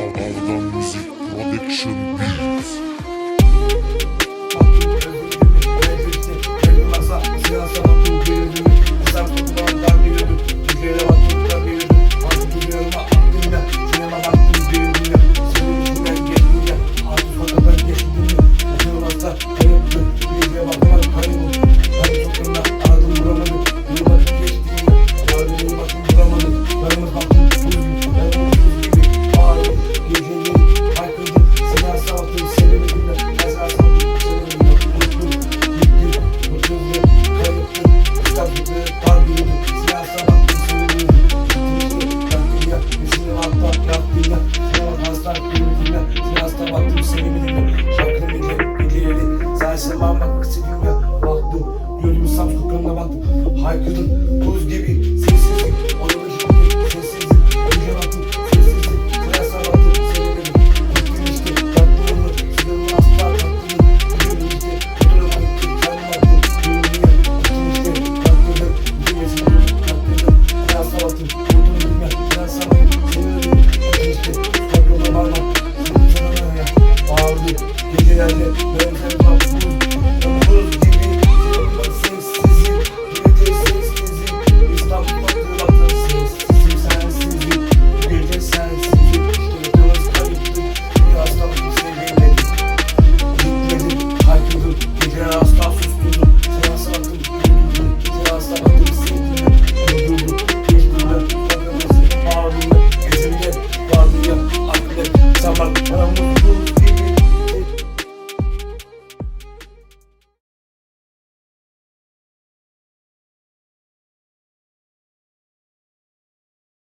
of our music production beats. yayına Sırasına baktım seni bilirim Şarkını bilirim geceleri Sensin ben bakmak istediğim ya Baktım gözümü samsuklarına baktım. Haykırdım. Buz gibi yeah.